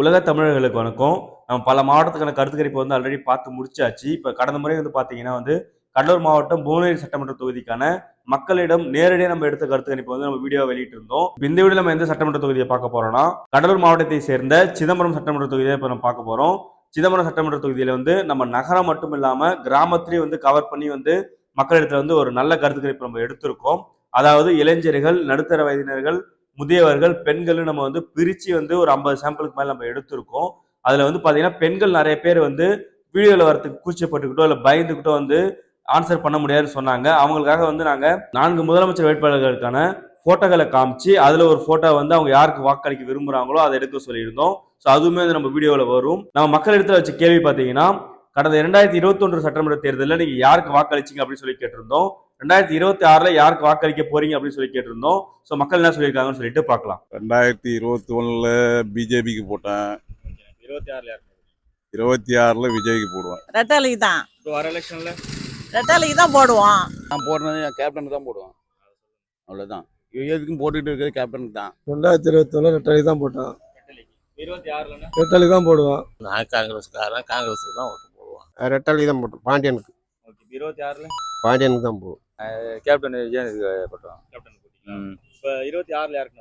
உலக தமிழர்களுக்கு வணக்கம். நம்ம பல மாவட்டத்துக்கான கருத்து வந்து ஆல்ரெடி பார்த்து முடிச்சாச்சு. இப்போ கடந்த முறை வந்து பார்த்தீங்கன்னா வந்து கடலூர் மாவட்டம் புவனகிரி சட்டமன்ற தொகுதிக்கான மக்களிடம் நேரடியாக நம்ம எடுத்த கருத்துக்கணிப்பு வந்து நம்ம வீடியோ வெளியிட்டு இருந்தோம் இந்த வீடியோ நம்ம எந்த சட்டமன்ற தொகுதியை பார்க்க போறோம்னா கடலூர் மாவட்டத்தை சேர்ந்த சிதம்பரம் சட்டமன்ற தொகுதியை இப்போ நம்ம பார்க்க போறோம். சிதம்பரம் சட்டமன்ற தொகுதியில வந்து நம்ம நகரம் மட்டும் இல்லாம கிராமத்திலையும் வந்து கவர் பண்ணி வந்து மக்களிடத்துல வந்து ஒரு நல்ல கருத்துக்கணிப்பு நம்ம எடுத்திருக்கோம். அதாவது இளைஞர்கள் நடுத்தர வயதினர்கள் முதியவர்கள் பெண்கள் நம்ம வந்து பிரித்து வந்து ஒரு ஐம்பது சாம்பிளுக்கு மேலே நம்ம எடுத்திருக்கோம். அதில் வந்து பார்த்தீங்கன்னா பெண்கள் நிறைய பேர் வந்து வீடியோவில் வரத்துக்கு கூச்சப்பட்டுக்கிட்டோ இல்லை பயந்துக்கிட்டோ வந்து ஆன்சர் பண்ண முடியாதுன்னு சொன்னாங்க. அவங்களுக்காக வந்து நாங்கள் நான்கு முதலமைச்சர் வேட்பாளர்களுக்கான ஃபோட்டோக்களை காமிச்சு அதில் ஒரு ஃபோட்டோ வந்து அவங்க யாருக்கு வாக்களிக்க விரும்புகிறாங்களோ அதை எடுக்க சொல்லியிருந்தோம். ஸோ அதுவுமே வந்து நம்ம வீடியோவில் வரும். நம்ம மக்கள் இடத்துல வச்ச கேள்வி பார்த்தீங்கன்னா கடந்த இரண்டாயிரத்தி இருபத்தொன்று சட்டமன்ற தேர்தலில் நீங்கள் யாருக்கு வாக்களிச்சிங்க அப்படின்னு சொல்லி கேட்டிருந்தோம். ரெண்டாயிரத்தி இருபத்தி ஆறுல யாருக்கு வாக்களிக்க போறீங்க அப்படின்னு சொல்லி கேட்டிருந்தோம். ஸோ மக்கள் என்ன சொல்லியிருக்காங்கன்னு சொல்லிட்டு பார்க்கலாம். ரெண்டாயிரத்தி இருபத்தி ஒண்ணுல பிஜேபிக்கு போட்டேன். இருபத்தி ஆறுல இருபத்தி ஆறுல விஜய்க்கு போடுவேன். ரெட்டாலிக்கு தான். இப்போ வர எலெக்ஷன்ல? ரெட்டாலிக்கு தான் போடுவோம் நான் போடுறது என் கேப்டனுக்கு தான் போடுவேன். அவ்வளோதான் எதுக்கும் போட்டுக்கிட்டு இருக்கிறது கேப்டனுக்கு தான். ரெண்டாயிரத்தி இருபத்தொன்னு ரெட்டாளி தான் போட்டான். இருபத்தி ஆறுல ரெட்டாளி தான் போடுவான். நான் காங்கிரஸ்காரன் காங்கிரஸுக்கு தான் ஓட்டு போடுவான். ரெட்டாளி தான் போட்டோம் பாண்டியனுக்கு. ஓகே இருபத்தி ஆறுல? பாண்டியனுக்கு தான் போடுவோம் கேப்டன் விஜயனுக்கு போட்டோம். கேப்டன் இப்போ இருபத்தி ஆறுல யாருக்கு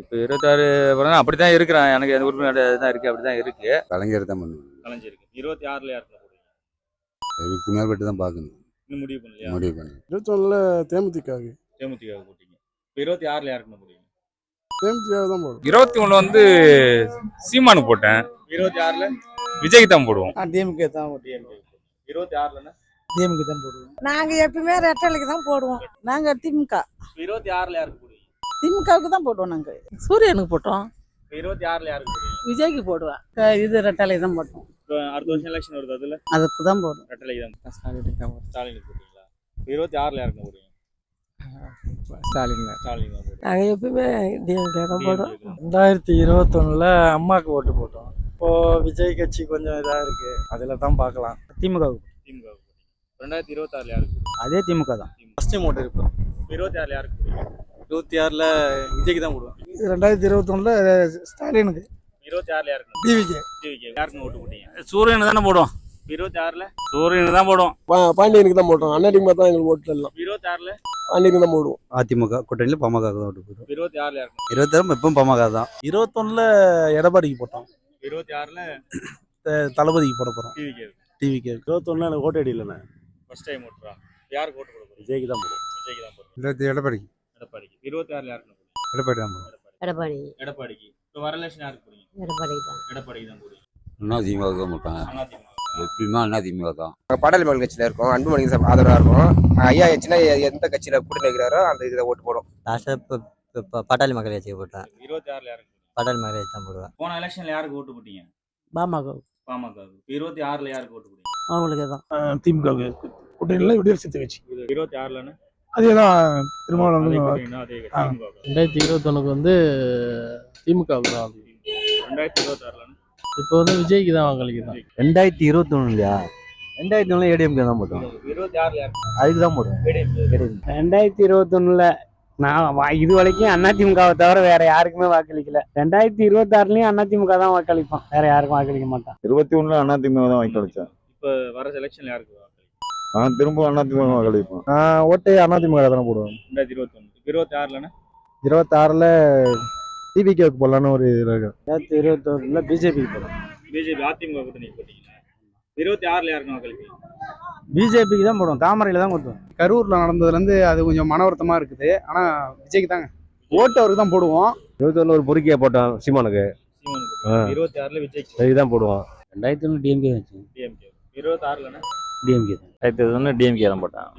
இப்போ இருபத்தாறு அப்புறம் அப்படி தான் இருக்கிறான். எனக்கு எந்த உரிமை தான் இருக்கு அப்படி தான் இருக்கு. கலைஞர் தான் பண்ணுவேன் கலைஞ்சிருக்கு இருபத்தி ஆறுல யாருக்கு இதுக்கு மேற்பட்டு தான் பார்க்கணும். இன்னும் முடிவு பண்ணலையா? முடிவு பண்ணி இருபத்தொன்னுல தேமுதிக தேமுதிக போட்டீங்க. இப்போ இருபத்தி ஆறுல யாருக்கு முடியும் தேமுதிக தான் போடுவோம். இருபத்தி ஒண்ணு வந்து சீமானு போட்டேன். இருபத்தி ஆறுல? விஜய்க்கு தான் போடுவோம். டிஎம்கே தான் இருபத்தி ஆறுல டிஎம்கே தான் போடுவோம். நாங்க எப்பயுமே ரெட்டாலிக்கு தான் போடுவோம். நாங்க திமுக. இருபத்தி ஆறுல யாருக்கு போடுவீங்க? திமுகவுக்கு தான் போடுவோம் நாங்க. சூரியனுக்கு போட்டோம். இருபத்தி ஆறுல யாருக்கு போடுவீங்க? விஜய்க்கு போடுவேன். இது ரெட்டாலிக்கு தான் போட்டோம். அடுத்த வருஷம் எலெக்ஷன் வருது அதுல? அதுக்கு தான் போடுவோம். ரெட்டலைக்கு தான் ஸ்டாலினுக்கு போடுவீங்களா? இப்போ இருபத்தி ஆறுல யாருக்கு போடுவீங்க? ஸ்டாலின் ஸ்டாலின் தான் போடுவீங்க. நாங்க எப்பயுமே டிஎம்கே தான் போடுவோம். ரெண்டாயிரத்தி இருபத்தொன்னுல அம்மாவுக்கு ஓட்டு போட்டோம். இப்போ விஜய் கட்சி கொஞ்சம் இதா இருக்கு. அதுல தான் பார்க்கலாம். திமுக திமுக க்கு போடுவீங்க. ரெண்டாயிரத்தி இருபத்தி ஆறுல யாருக்கு? அதே திமுக தான். ஃபர்ஸ்ட் டைம் ஓட்டு இருப்போம் இருபத்தி ஆறுல யாருக்கு போடுவீங்க இருபத்தி ஆறுல விஜய்க்கு தான் போடுவோம் ரெண்டாயிரத்தி இருபத்தொன்னுல ஸ்டாலினுக்கு. இருபத்தி ஆறுல யாருக்கு டிவிகே டிவிக்கு. யாருக்கு ஓட்டு போட்டீங்க? சூரியனு தானே போடுவோம். இருபத்தி ஆறுல சூரியனு தான் போடுவோம். பாண்டியனுக்கு தான் போட்டோம். அண்ணா டீம் தான் எங்களுக்கு ஓட்டு எல்லாம். இருபத்தி ஆறுல பாண்டியனுக்கு தான் போடுவோம். அதிமுக கூட்டணியில் பாமக தான் ஓட்டு போடுவோம். இருபத்தி ஆறுல யாருக்கு இருபத்தாறு இப்போ பாமக தான். இருபத்தொன்னுல எடப்பாடிக்கு போட்டோம். இருபத்தி ஆறுல தளபதிக்கு போட போறோம். டிவிக்கு டிவிக்கு இருபத்தொன்னு எனக்கு ஓட்டு அடியிலண்ணே ஃபர்ஸ்ட் டைம் ஓட்டுறா. யாருக்கு ஓட்டு போட போறீங்க? விஜய்க்கு தான் போடுவோம். விஜய்க்கு தான் போடுறீங்க. இருபத்தி எடப்பாடிக்கு. எடப்பாடிக்கு. இருபத்தி ஆறுல யாருக்கு போடுவீங்க எடப்பாடி தான் போடுவோம். எடப்பாடி. எடப்பாடிக்கு. இப்போ வர எலெக்ஷன் யாருக்கு போடுவீங்க? எடப்பாடி தான். எடப்பாடிக்கு தான் போடுவீங்க. அண்ணா திமுக தான் போட்டாங்க எப்பயுமே அண்ணா திமுக தான். மக்கள் கட்சியில இருக்கோம். அன்புமணி சார் ஆதரவா இருக்கும். ஐயா சின்ன எந்த கட்சியில கூட்டணி வைக்கிறாரோ அந்த இதை ஓட்டு போடும். லாஸ்ட்டாக இப்போ இப்போ பாட்டாளி மக்கள் கட்சிக்கு போட்டேன். இருபத்தி ஆறுல யாருக்கு? பாட்டாளி மக்கள் கட்சி தான் போடுவேன். போன எலெக்ஷன்ல யாருக்கு ஓட்டு போட்டீங்க? பாமக பாமக இருபத்தி ஆறுல யாருக்கு ஓட்டு போட்டீங்க அவங்களுக்கு தான் திமுகவுக்கு கூட்டணியில் விடியல் சித்த கட்சி. இருபத்தி ஆறுலன்னு அதே தான் திருமாவளவன். திமுக. ரெண்டாயிரத்தி இருபத்தொன்னுக்கு வந்து திமுகவுக்கு தான் ரெண்டாயிரத்தி இருபத்தி ஆறுலன்னு இப்போ வந்து விஜய்க்கு தான் வாக்களிக்கிறோம் ரெண்டாயிரத்தி இருபத்தி ஒண்ணுலையா ரெண்டாயிரத்தி ஒண்ணுல ஏடிஎம்கே தான் போட்டோம். இருபத்தி ஆறுல அதுக்கு தான் போடுவோம் ரெண்டாயிரத்தி இருபத்தொன்னுல நான் வா- இது வரைக்கும் அதிமுகவை தவிர வேற யாருக்குமே வாக்களிக்கல. ரெண்டாயிரத்தி இருபத்தாறுலயும் அதிமுக தான் வாக்களிப்போம் வேற யாருக்கும் வாக்களிக்க மாட்டான். இருபத்தி ஒண்ணுல அதிமுக தான் வாக்களிச்சேன். இப்போ வர எலெக்ஷன்ல யாருக்கு? நான் திரும்ப அதிமுக வாக்களிப்பேன். நான் ஓட்டு அதிமுக தானே போடுவேன். ரெண்டாயிரத்தி இருபத்தி ஒன்று இருபத்தி ஆறுலன்னு இருபத்தாறுல டிவிகேக்கு போடலான்னு ஒரு இது இருக்கு ரெண்டாயிரத்தி இருபத்தொன்னுல பிஜேபிக்கு போடுவோம் பிஜேபி அதிமுக கூட்டணி போட்டீங்கன்னா இருபத்தி ஆறுல யாருக்கு வாக்களிப்பீங்க? பிஜேபிக்கு தான் போடுவோம். தாமரையில தான் கொடுத்தோம் கரூர்ல நடந்ததுலேருந்து அது கொஞ்சம் மன வருத்தமா இருக்குது. ஆனா விஜய்க்கு தாங்க. ஓட்டு அவருக்கு தான் போடுவோம். இருபத்தி ஒரு பொறுக்கியா போட்டோம் சீமானுக்கு. சீமானுக்கு இருபத்தி ஆறுல விஜய்க்கு. அதுக்கு தான் போடுவோம். ரெண்டாயிரத்தி ஒன்று டிஎம்கே டிஎம்கே இருபத்தி ஆறுலன்னு டிஎம்கே தான். ரெண்டாயிரத்தி ஒன்று டிஎம்கே தான் போட்டேன்.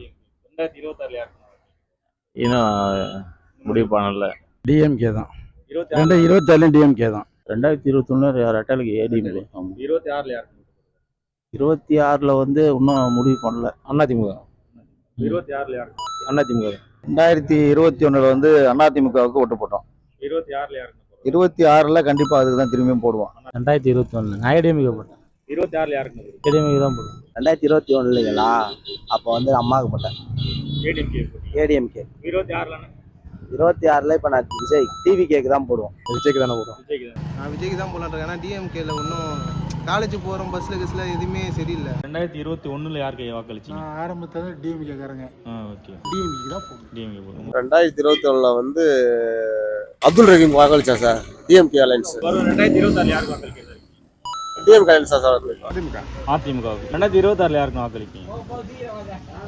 ரெண்டாயிரத்தி இருபத்தி ஆறுல யாருக்கு இன்னும் முடிவு பண்ணல. டிஎம்கே தான். இருபத்தி ரெண்டு ஆறு இருபத்தாறுலையும் டிஎம்கே தான். ரெண்டாயிரத்தி இருபத்தொன்னு ரெட்டாலுக்கு ஏடிஎம்கே இருபத்தி ஆறுல யாருக்கு இருபத்தி ஆறில் வந்து இன்னும் முடிவு பண்ணல. அதிமுக இருபத்தி ஆறுல யாருக்கு அதிமுக ரெண்டாயிரத்தி இருபத்தி ஒன்றில் வந்து அதிமுகவுக்கு ஓட்டு போட்டோம். இருபத்தி ஆறுல யாருக்கு இருபத்தி ஆறில் கண்டிப்பாக அதுக்கு தான் திரும்பியும் போடுவோம். ரெண்டாயிரத்தி இருபத்தி ஒன்று நான் ஏடிஎம்கே போட்டேன் இருபத்தி ஆறுல யாருக்கு ஏடிஎம்கே தான் போடுவேன் ரெண்டாயிரத்தி இருபத்தி ஒன்றுலைங்களா அப்போ வந்து அம்மாவுக்கு போட்டேன். ஏடிஎம்கே ஏடிஎம்கே. இருபத்தி ஆறுலன்னு இருபத்தி ஆறுல இப்ப நான் விஜய் டிவி கேக்கு தான் போடுவோம். விஜய்க்கு தானே போடுவோம். விஜய்க்கு தான் நான் விஜய்க்கு தான் போலான் ஏன்னா டிஎம்கேல ஒன்றும் காலேஜ் போறோம் பஸ்ல கிஸ்ல எதுவுமே சரியில்லை. ரெண்டாயிரத்தி இருபத்தி ஒண்ணுல யாருக்கு வாக்களிச்சீங்க? ஆரம்பத்தில் டிஎம்கேக்காரங்க. ஆ ஓகே. டிஎம்கே தான் போடும் டிஎம்கே போடுவோம் ரெண்டாயிரத்தி இருபத்தி ஒண்ணுல வந்து அப்துல் ரஹீம் வாக்களிச்சா சார் டிஎம்கே அலைன்ஸ். ரெண்டாயிரத்தி இருபத்தாறு யாருக்கு வாக்களிக்கிறது டிஎம்கே அலைன்ஸ் சார் அதிமுகவுக்கு ரெண்டாயிரத்தி இருபத்தாறுல யாருக்கு வாக்களிப்பீங்க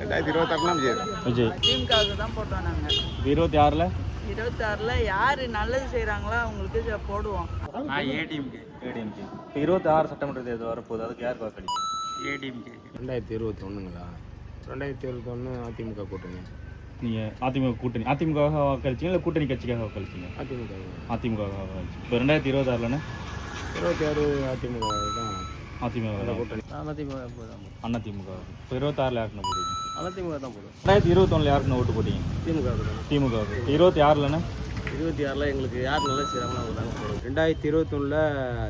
ரெண்டாயிரத்தி இருபத்தாறுலாம் விஜய். விஜய். திமுகவுக்கு தான் போட்டோம் நாங்கள் இருபத்தி ஆறுல இருபத்தாறில் யார் நல்லது செய்கிறாங்களோ அவங்களுக்கு போடுவோம். நான் ஏடிஎம்கே. ஏடிஎம்கே. இப்போ இருபத்தி ஆறு சட்டமன்ற தேர்தல் வரப்போகுது. அதுக்கு யாருக்கு வாக்களிப்பீங்க ஏடிஎம்கே. ரெண்டாயிரத்தி இருபத்தி ஒண்ணுங்களா ரெண்டாயிரத்தி இருபத்தி ஒண்ணு அதிமுக கூட்டணி. நீங்க அதிமுக கூட்டணி அதிமுகவாக வாக்களிச்சீங்க இல்லை கூட்டணி கட்சிக்காக வாக்களிச்சீங்க அதிமுக அதிமுக வாக்களிச்சு இப்போ ரெண்டாயிரத்தி இருபத்தாறுலன்னு? இருபத்தி ஆறு அதிமுக தான். அதிமுக அதிமுக அண்ணா திமுக. இப்போ இருபத்தாறுல யாருக்குன்னு போடுவீங்க? அதிமுக தான் போடுவோம் ரெண்டாயிரத்தி இருபத்தொன்னுல யாருக்குன்னு ஓட்டு போட்டீங்க? திமுக திமுக இருபத்தி ஆறுலன்னு இருபத்தி ஆறில் எங்களுக்கு யார் நல்லது செய்கிறாங்களோ அவங்க தாங்க போடுவோம் ரெண்டாயிரத்தி இருபத்தி ஒண்ணுல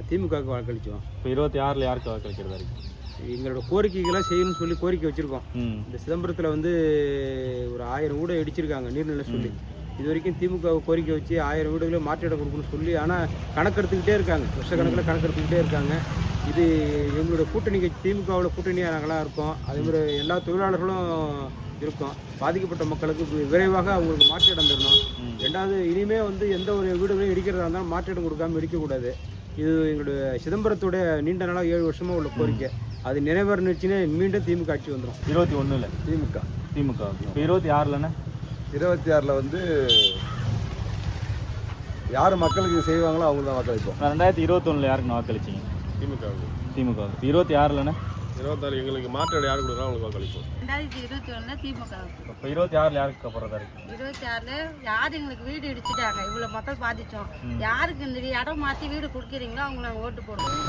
திமுகவுக்கு வாக்களிச்சோம். இப்போ இருபத்தி ஆறுல யாருக்கு வாக்களிக்கிறதா இருக்கு? எங்களோட கோரிக்கைகளை செய்யணும்னு சொல்லி கோரிக்கை வச்சிருக்கோம். இந்த சிதம்பரத்தில் வந்து ஒரு ஆயிரம் வீடு இடிச்சிருக்காங்க நீர்நிலை சொல்லி. இது வரைக்கும் திமுக கோரிக்கை வச்சு ஆயிரம் வீடுகளை மாற்றிட கொடுக்கணும்னு சொல்லி ஆனால் கணக்கெடுத்துக்கிட்டே இருக்காங்க. வருஷக்கணக்கில் கணக்கெடுத்துக்கிட்டே இருக்காங்க. இது எங்களோட கூட்டணி கட்சி திமுகவோட கூட்டணியாக நாங்களாம் இருக்கோம். அதே மாதிரி எல்லா தொழிலாளர்களும் இருக்கோம். பாதிக்கப்பட்ட மக்களுக்கு விரைவாக அவங்களுக்கு மாற்றிடம் தரணும். ரெண்டாவது இனிமே வந்து எந்த ஒரு வீடுகளையும் இடிக்கிறதா இருந்தாலும் மாற்றிடம் கொடுக்காம இடிக்கக்கூடாது. இது எங்களுடைய சிதம்பரத்தோட நீண்ட நாளாக ஏழு வருஷமாக உள்ள கோரிக்கை. அது நிறைவேறினுச்சுன்னு மீண்டும் திமுக ஆட்சி வந்துடும் இருபத்தி ஒன்றுல திமுக. திமுக. இப்போ இருபத்தி ஆறுலன்னு இருபத்தி ஆறில் வந்து யார் மக்களுக்கு செய்வாங்களோ அவங்க தான் வாக்களிப்போம். ரெண்டாயிரத்தி இருபத்தொன்னுல யாருக்கு வாக்களிச்சீங்க? திமுக திமுக இருபத்தி ஆறுலன்னு இருபத்தாறு எங்களுக்கு மாற்று யார் கொடுக்குறோம் அவங்களுக்கு வாக்களிப்போம். ரெண்டாயிரத்தி இருபத்தி ஒன்றில் திமுக இப்போ இருபத்தி ஆறுல யாருக்கு போகிறதா இருக்கு? இருபத்தி ஆறில் யார் எங்களுக்கு வீடு இடிச்சிட்டாங்க? இவ்வளோ மக்கள் பாதிச்சோம். யாருக்கு இந்த இடம் மாற்றி வீடு கொடுக்குறீங்களோ அவங்க நாங்கள் ஓட்டு போடுவோம்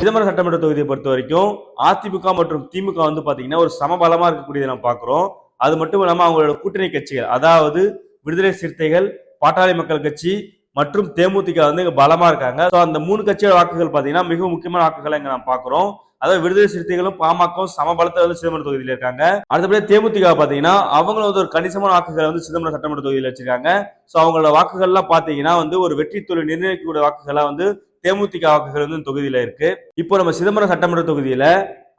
சிதம்பரம் சட்டமன்ற தொகுதியை பொறுத்த வரைக்கும் அதிமுக மற்றும் திமுக வந்து பாத்தீங்கன்னா ஒரு சமபலமா இருக்கக்கூடியதை நம்ம பாக்குறோம். அது மட்டும் இல்லாம அவங்களோட கூட்டணி கட்சிகள் அதாவது விடுதலை சிறுத்தைகள் பாட்டாளி மக்கள் கட்சி மற்றும் தேமுதிக வந்து இங்க பலமா இருக்காங்க. ஸோ அந்த மூணு கட்சியோட வாக்குகள் பாத்தீங்கன்னா மிக முக்கியமான வாக்குகளை இங்க நம்ம பாக்குறோம். அதாவது விடுதலை சிறுத்தைகளும் பாமகவும் சமபலத்தை வந்து சிதம்பரம் தொகுதியில் இருக்காங்க. அடுத்தபடியே தேமுதிக பாத்தீங்கன்னா அவங்களும் வந்து ஒரு கணிசமான வாக்குகளை வந்து சிதம்பரம் சட்டமன்ற தொகுதியில் வச்சிருக்காங்க. ஸோ அவங்களோட வாக்குகள்லாம் பாத்தீங்கன்னா வந்து ஒரு வெற்றி தொழில் நிர்ணயிக்கக்கூடிய வாக்குகளா வந்து தேமுதிக வாக்குகள் வந்து தொகுதியில இருக்கு. இப்போ நம்ம சிதம்பரம் சட்டமன்ற தொகுதியில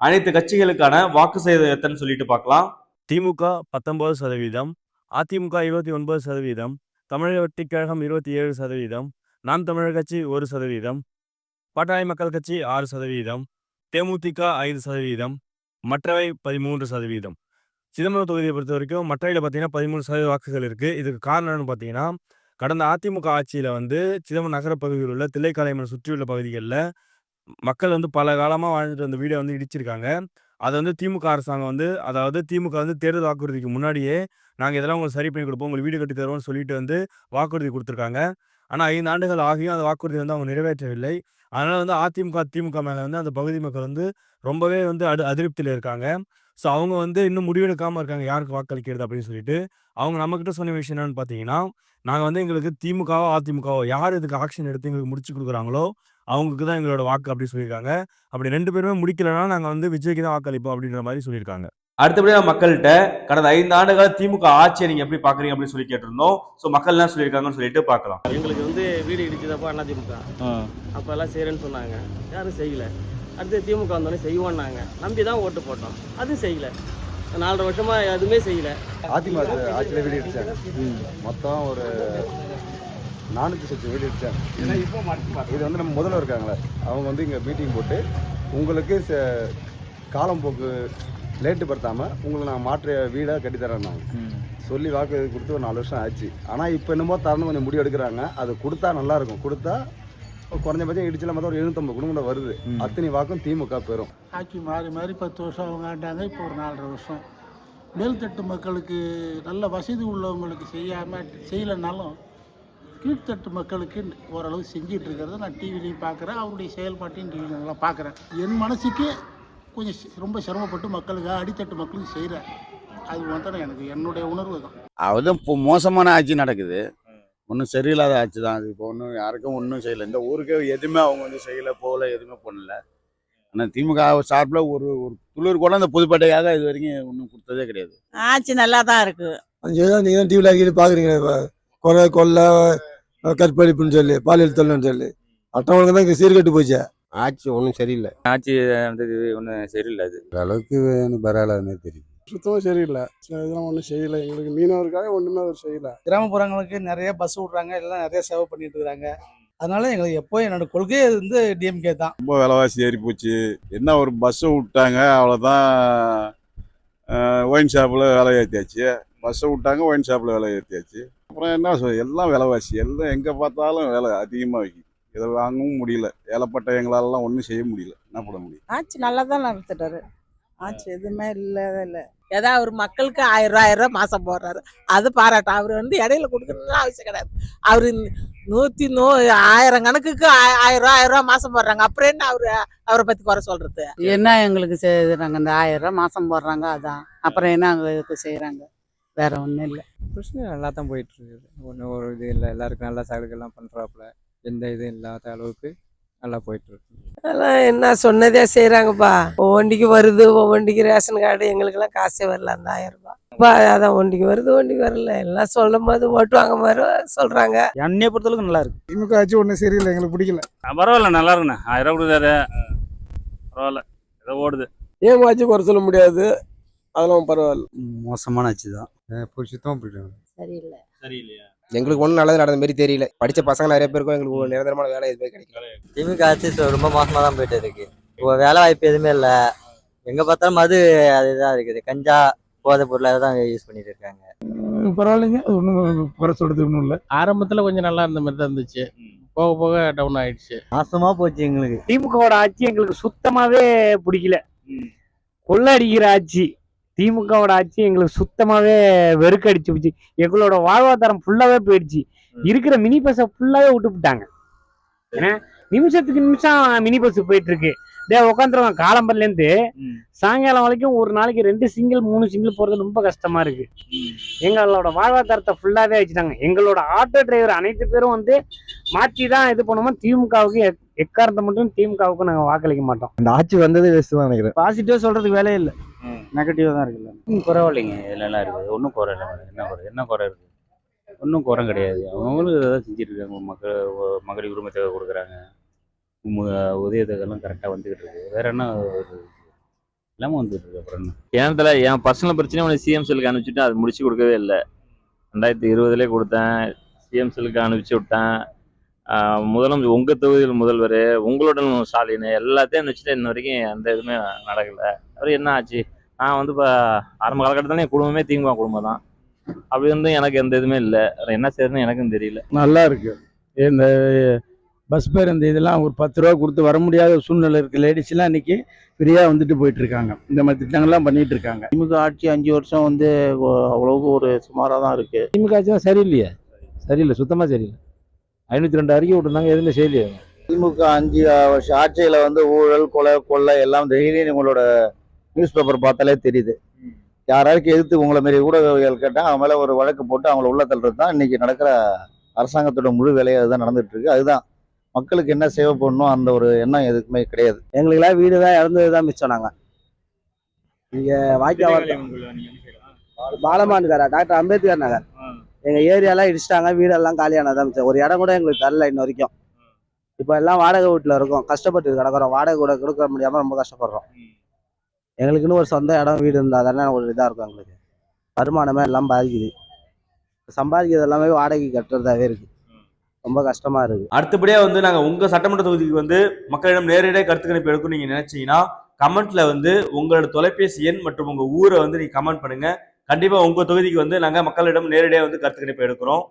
அனைத்து கட்சிகளுக்கான வாக்கு செய்த எத்தனை சொல்லிட்டு பார்க்கலாம். திமுக பத்தொன்பது சதவீதம் அதிமுக இருபத்தி ஒன்பது சதவீதம் தமிழக வெற்றிக் கழகம் இருபத்தி ஏழு சதவீதம் நாம் தமிழர் கட்சி ஒரு சதவீதம் பாட்டாளி மக்கள் கட்சி ஆறு சதவீதம் தேமுதிக ஐந்து சதவீதம் மற்றவை பதிமூன்று சதவீதம். சிதம்பரம் தொகுதியை பொறுத்த வரைக்கும் மற்றவையில் பார்த்தீங்கன்னா பதிமூணு சதவீத வாக்குகள் இருக்குது இதுக்கு காரணம் என்னன்னு பார்த்தீங்கன்னா கடந்த அதிமுக ஆட்சியில் வந்து சிதம்பரம் நகர பகுதியில் உள்ள தில்லைக்காலைமன் சுற்றியுள்ள பகுதிகளில் மக்கள் வந்து பல காலமாக வாழ்ந்துட்டு அந்த வீடை வந்து இடிச்சிருக்காங்க. அதை வந்து திமுக அரசாங்கம் வந்து அதாவது திமுக வந்து தேர்தல் வாக்குறுதிக்கு முன்னாடியே நாங்கள் இதெல்லாம் உங்களுக்கு சரி பண்ணி கொடுப்போம் உங்களுக்கு வீடு கட்டி தருவோம்னு சொல்லிட்டு வந்து வாக்குறுதி கொடுத்துருக்காங்க. ஆனால் ஐந்து ஆண்டுகள் ஆகியும் அந்த வாக்குறுதி வந்து அவங்க நிறைவேற்றவில்லை. அதனால் வந்து அதிமுக திமுக மேலே வந்து அந்த பகுதி மக்கள் வந்து ரொம்பவே வந்து அடு அதிருப்தியில் இருக்காங்க. ஸோ அவங்க வந்து இன்னும் முடிவெடுக்காமல் இருக்காங்க. யாருக்கு வாக்களிக்கிறது அப்படின்னு சொல்லிட்டு அவங்க நம்மக்கிட்ட சொன்ன விஷயம் என்னென்னு பார்த்தீங்கன்னா நாங்கள் வந்து எங்களுக்கு திமுகவோ அதிமுகவோ யார் இதுக்கு ஆக்ஷன் எடுத்து எங்களுக்கு முடிச்சு கொடுக்குறாங்களோ அவங்களுக்கு தான் எங்களோட வாக்கு அப்படின்னு சொல்லியிருக்காங்க. அப்படி ரெண்டு பேருமே முடிக்கலைன்னா நாங்கள் வந்து விஜய்க்கு தான் வாக்களிப்போம் அப்படின்ற மாதிரி சொல்லியிருக்காங்க. அடுத்தபடியாக மக்கள்கிட்ட கடந்த ஐந்து ஆண்டுகால திமுக ஆட்சியை நீங்க எப்படி பாக்குறீங்க அப்படின்னு சொல்லி கேட்டிருந்தோம். ஸோ மக்கள் என்ன சொல்லியிருக்காங்கன்னு சொல்லிட்டு பார்க்கலாம். எங்களுக்கு வந்து வீடு இடிச்சதப்போ அண்ணா திமுக. அப்போ எல்லாம் செய்கிறேன்னு சொன்னாங்க. யாரும் செய்யல. அடுத்து திமுக வந்தோடனே செய்வோன்னாங்க. நம்பி தான் ஓட்டு போட்டோம். அதுவும் செய்யல. நாலரை வருஷமா எதுவுமே செய்யல. அதிமுக ஆட்சியில் வீடு இடிச்சாங்க. மொத்தம் ஒரு நானூற்றி சொச்சு வீடு இடிச்சாங்க. இது வந்து நம்ம முதல்வர் இருக்காங்களே அவங்க வந்து இங்கே மீட்டிங் போட்டு உங்களுக்கு ச- காலம் போக்கு லேட்டு படுத்தாமல் உங்களுக்கு நான் மாற்று வீடாக கட்டித்தரேன்னாங்க சொல்லி வாக்கு கொடுத்து ஒரு நாலு வருஷம் ஆச்சு. ஆனால் இப்போ என்னமோ தரணும் கொஞ்சம் முடிவு எடுக்கிறாங்க. அது கொடுத்தா நல்லா இருக்கும். கொடுத்தா குறைஞ்சபட்சம் இடிச்சல மொத்தம் ஒரு எழுநூத்தம்பது குடும்பம் வருது. அத்தனை வாக்கும் திமுக பெறும். ஆட்சி மாறி மாறி பத்து வருஷம் அவங்க ஆண்டாங்க. இப்போ ஒரு நாலரை வருஷம். மேல்தட்டு மக்களுக்கு நல்ல வசதி உள்ளவங்களுக்கு செய்யாமல் செய்யலைனாலும் கீழ்த்தட்டு மக்களுக்கு ஓரளவு செஞ்சிட்டு இருக்கிறத நான் டிவிலையும் பார்க்குறேன் அவருடைய செயல்பாட்டையும் டிவியில் நல்லா பார்க்குறேன் என் மனசுக்கு கொஞ்சம் ரொம்ப சிரமப்பட்டு மக்களுக்கு அடித்தட்டு மக்களுக்கு செய்கிறேன் அது மாத்திரம் எனக்கு என்னுடைய உணர்வு தான். அதுவும் இப்போ மோசமான ஆட்சி நடக்குது. ஒன்றும் சரியில்லாத ஆட்சி தான். அது இப்போ ஒன்றும் யாருக்கும் ஒன்றும் செய்யலை. இந்த ஊருக்கே எதுவுமே அவங்க வந்து செய்யலை போகல எதுவுமே பண்ணல. ஆனால் திமுக சார்பில் ஒரு ஒரு துளிர் கூட அந்த புதுப்பேட்டைக்காக இது வரைக்கும் ஒன்றும் கொடுத்ததே கிடையாது. ஆட்சி நல்லா தான் இருக்கு. அஞ்சு தான் நீங்கள் தான் டிவியில் ஆக்கிட்டு பார்க்குறீங்க. கொலை கொள்ளை கற்பழிப்புன்னு சொல்லி பாலியல் தொல்லைன்னு சொல்லி. அட்டவங்களுக்கு தான் இங்கே சீர்கெட்டு போச்சு. ஆட்சி ஒன்றும் சரியில்லை. ஆட்சி வந்து ஒன்றும் சரியில்லை அது. அளவுக்கு பரவாயில்ல தெரியும் சுத்தமாக சரியில்லை. சில இதெல்லாம் ஒன்றும் செய்யலை. எங்களுக்கு மீனவருக்காக ஒன்றுமே அவர் செய்யலை. கிராமப்புறங்களுக்கு நிறைய பஸ் விட்றாங்க. எல்லாம் நிறைய சேவை பண்ணிட்டு இருக்காங்க அதனால எங்களுக்கு எப்போ என்னோட கொள்கையே வந்து டிஎம்கே தான். ரொம்ப விலைவாசி ஏறி போச்சு. என்ன ஒரு பஸ்ஸை விட்டாங்க அவ்வளோதான் ஒயின் ஷாப்பில் விலை ஏற்றியாச்சு பஸ்ஸை விட்டாங்க ஒயின் ஷாப்பில் விலை ஏற்றியாச்சு அப்புறம் என்ன எல்லாம் விலைவாசி. எல்லாம் எங்கே பார்த்தாலும் விலை அதிகமாக வைக்கும் இதை வாங்கவும் முடியல. ஏழப்பட்ட எங்களாலலாம் ஒன்றும் செய்ய முடியல. என்ன பண்ண முடியும்? ஆட்சி நல்லா தான் நடத்திட்டாரு ஆட்சி எதுவுமே இல்லை இல்லை. ஏதோ அவர் மக்களுக்கு ஆயிரம் ரூபா ஆயிரம் ரூபா மாசம் போடுறாரு. அது பாராட்டும். அவர் வந்து இடையில கொடுக்கணும்னு அவசியம் கிடையாது. அவர் நூத்தி நூ ஆயிரம் கணக்குக்கு ஆயிரம் ரூபா ஆயிரம் ரூபா மாசம் போடுறாங்க. அப்புறம் என்ன அவரு அவரை பத்தி குறை சொல்றது? என்ன எங்களுக்கு செய்யறாங்க இந்த ஆயிரம் ரூபாய் மாசம் போடுறாங்க அதான். அப்புறம் என்ன எங்களுக்கு செய்யறாங்க வேற ஒன்றும் இல்லை. பிரச்சனை நல்லா தான் போயிட்டு இருக்குது. ஒன்றும் ஒரு இது இல்லை. எல்லாருக்கும் நல்லா சலுகைலாம் பண்ணுறாப்புல எந்த இதுவும் இல்லாத அளவுக்கு நல்லா போயிட்டு இருக்கு அதெல்லாம் என்ன சொன்னதே செய்யறாங்கப்பா ஒவ்வொன்றிக்கு வருது ஒவ்வொன்றிக்கு ரேஷன் கார்டு எங்களுக்கெல்லாம் காசே வரல அந்த ஆயிரம் ரூபாய் அப்பா அதான் ஒண்டிக்கு வருது ஒண்டிக்கு வரல. எல்லாம் சொல்லும் போது ஓட்டு வாங்க மாதிரி சொல்றாங்க. என்னைய பொறுத்தளவுக்கு நல்லா இருக்கு. திமுக ஆட்சி ஒன்றும் சரியில்லை எங்களுக்கு பிடிக்கல. பரவாயில்ல நல்லா இருக்குண்ணே. ஆயிரம் கொடுத்தாரு பரவாயில்ல. ஏதோ ஓடுது. ஏன் ஆட்சி குறை சொல்ல முடியாது? அதெல்லாம் பரவாயில்ல. மோசமான ஆட்சி தான். சுத்தமாக பிடிக்கும் சரியில்லை. சரியில்லையா? எங்களுக்கு ஒன்றும் நல்லது நடந்த மாதிரி தெரியல. படித்த பசங்க நிறைய பேருக்கும் எங்களுக்கு நிரந்தரமான வேலை எதுவுமே கிடைக்கல. திமுக ஆட்சி ரொம்ப மோசமாக தான் போயிட்டு இருக்கு. இப்போ வேலை வாய்ப்பு எதுவுமே இல்லை. எங்கே பார்த்தாலும் மது அதுதான் இருக்குது. கஞ்சா போதைப் பொருள் அதை தான் யூஸ் பண்ணிட்டு இருக்காங்க. பரவாயில்லைங்க. ஒன்றும் குறை சொல்றது ஒன்றும் இல்லை. ஆரம்பத்தில் கொஞ்சம் நல்லா இருந்த மாதிரி தான் இருந்துச்சு. போக போக டவுன் ஆயிடுச்சு. நாசமாக போச்சு எங்களுக்கு. திமுகவோட ஆட்சி எங்களுக்கு சுத்தமாவே பிடிக்கல. கொள்ளடிக்கிற ஆட்சி. திமுகவோட ஆட்சி எங்களுக்கு சுத்தமாவே வெறுக்கடிச்சு போச்சு. எங்களோட வாழ்வாதாரம் ஃபுல்லாவே போயிடுச்சு. இருக்கிற மினி பஸ்ஸை ஃபுல்லாவே விட்டு விட்டாங்க ஏன்னா நிமிஷத்துக்கு நிமிஷம் மினி பஸ் போயிட்டு இருக்கு டே உட்காந்துருவாங்க காலம்பர்ல இருந்து ம். சாயங்காலம் வரைக்கும் ஒரு நாளைக்கு ரெண்டு சிங்கிள் மூணு சிங்கிள் போறது ரொம்ப கஷ்டமா இருக்கு. எங்களோட வாழ்வாதாரத்தை ஃபுல்லாவே வச்சுட்டாங்க. எங்களோட ஆட்டோ டிரைவர் அனைத்து பேரும் வந்து மாற்றி தான் இது பண்ணுவோம் திமுகவுக்கு எக்காரணத்தை மட்டும் திமுகவுக்கு நாங்கள் வாக்களிக்க மாட்டோம். அந்த ஆட்சி வந்தது வேஸ்ட் தான் நினைக்கிறேன். பாசிட்டிவ் சொல்றதுக்கு வேலையே இல்லை. ம். நெகட்டிவ் தான் இருக்குல்ல பரவாயில்லைங்க இதில் எல்லாம் இருக்குது. ஒன்றும் குறை இல்லை. என்ன குறை? என்ன குறை இருக்குது ஒன்றும் குறை கிடையாது. அவங்களும் இதை தான் செஞ்சுட்டு இருக்காங்க மக்கள் மகளிர் உரிமை தொகை கொடுக்குறாங்க. உதயத்தொகைலாம் கரெக்டாக வந்துக்கிட்டு இருக்கு. வேற என்ன ஒரு இல்லாமல் வந்துட்டு இருக்கு. அப்புறம் என்ன? ஏனத்தில் என் பர்சனல் பிரச்சனை உனக்கு சிஎம் செல்லுக்கு அனுப்பிச்சுட்டு அது முடிச்சு கொடுக்கவே இல்லை. ரெண்டாயிரத்தி இருபதுலேயே கொடுத்தேன். சிஎம் செல்லுக்கு அனுப்பிச்சு விட்டேன். முதலமைச்சர் உங்கள் தொகுதியில் முதல்வர் உங்களோட ஸ்டாலின் எல்லாத்தையும் அனுப்பிச்சுட்டு இன்ன வரைக்கும் எந்த இதுவுமே நடக்கலை. அப்புறம் என்ன ஆச்சு? நான் வந்து இப்போ ஆரம்ப காலகட்டத்தில் என் குடும்பமே திமுக குடும்பம் தான். அப்படி வந்து எனக்கு எந்த இதுவுமே இல்லை. என்ன செய்யறதுன்னு எனக்கும் தெரியல. நல்லா இருக்கு. இந்த பஸ் பேருந்து இதெல்லாம் ஒரு பத்து ரூபா கொடுத்து வர முடியாத சூழ்நிலை இருக்கு. லேடிஸ்லாம் இன்னைக்கு ஃப்ரீயாக வந்துட்டு போயிட்டு இருக்காங்க. இந்த மாதிரி திட்டங்கள்லாம் பண்ணிட்டு இருக்காங்க. திமுக ஆட்சி அஞ்சு வருஷம் வந்து அவ்வளவுக்கு ஒரு சுமாராக தான் இருக்கு. திமுக ஆட்சி தான் சரியில்லையே? சரியில்லை. சுத்தமாக சரியில்லை. ஐநூற்றி ரெண்டு அறிக்கை விட்டுருந்தாங்க. எதுவுமே செய்யலையே திமுக அஞ்சு வருஷம் ஆட்சியில் வந்து ஊழல் கொலை கொள்ளை எல்லாம் டெய்லி உங்களோட நியூஸ் பேப்பர் பார்த்தாலே தெரியுது. யாராருக்கு எதிர்த்து உங்களை மாரி ஊடகவியல் கேட்டால் அவங்க மேலே ஒரு வழக்கு போட்டு அவங்கள உள்ள தள்ளுறது தான் இன்னைக்கு நடக்கிற அரசாங்கத்தோட முழு வேலையை அதுதான் நடந்துட்டு இருக்கு அதுதான். மக்களுக்கு என்ன சேவை பண்ணணும் அந்த ஒரு எண்ணம் எதுக்குமே கிடையாது. எங்களுக்கெல்லாம் வீடு தான் இழந்தது தான் மிச்சம் நாங்கள் இங்கே வாய்க்கால் பாலமாண்டுக்காரா டாக்டர் அம்பேத்கர் நகர். எங்கள் ஏரியாலாம் இடிச்சிட்டாங்க வீடெல்லாம் காலியானதான் மிச்சம் ஒரு இடம் கூட எங்களுக்கு தரல இன்ன வரைக்கும். இப்போ எல்லாம் வாடகை வீட்டில் இருக்கோம். கஷ்டப்பட்டு கிடக்குறோம். வாடகை கூட கொடுக்க முடியாமல் ரொம்ப கஷ்டப்படுறோம். எங்களுக்குன்னு ஒரு சொந்த இடம் வீடு இருந்தால் தானே ஒரு இதாக இருக்கும் எங்களுக்கு. வருமானமே எல்லாம் பாதிக்குது. சம்பாதிக்கிறது எல்லாமே வாடகை கட்டுறதாவே இருக்கு. ரொம்ப கஷ்டமாக இருக்கு. அடுத்தபடியாக வந்து நாங்கள் உங்கள் சட்டமன்ற தொகுதிக்கு வந்து மக்களிடம் நேரடியாக கருத்து கணிப்பு எடுக்கும் நீங்கள் நினச்சிங்கன்னா கமெண்ட்டில் வந்து உங்களோட தொலைபேசி எண் மற்றும் உங்கள் ஊரை வந்து நீங்கள் கமெண்ட் பண்ணுங்கள் கண்டிப்பா உங்க தொகுதிக்கு வந்து நாங்கள் மக்களிடம் நேரடியாக வந்து கருத்து கணிப்பு எடுக்கிறோம்.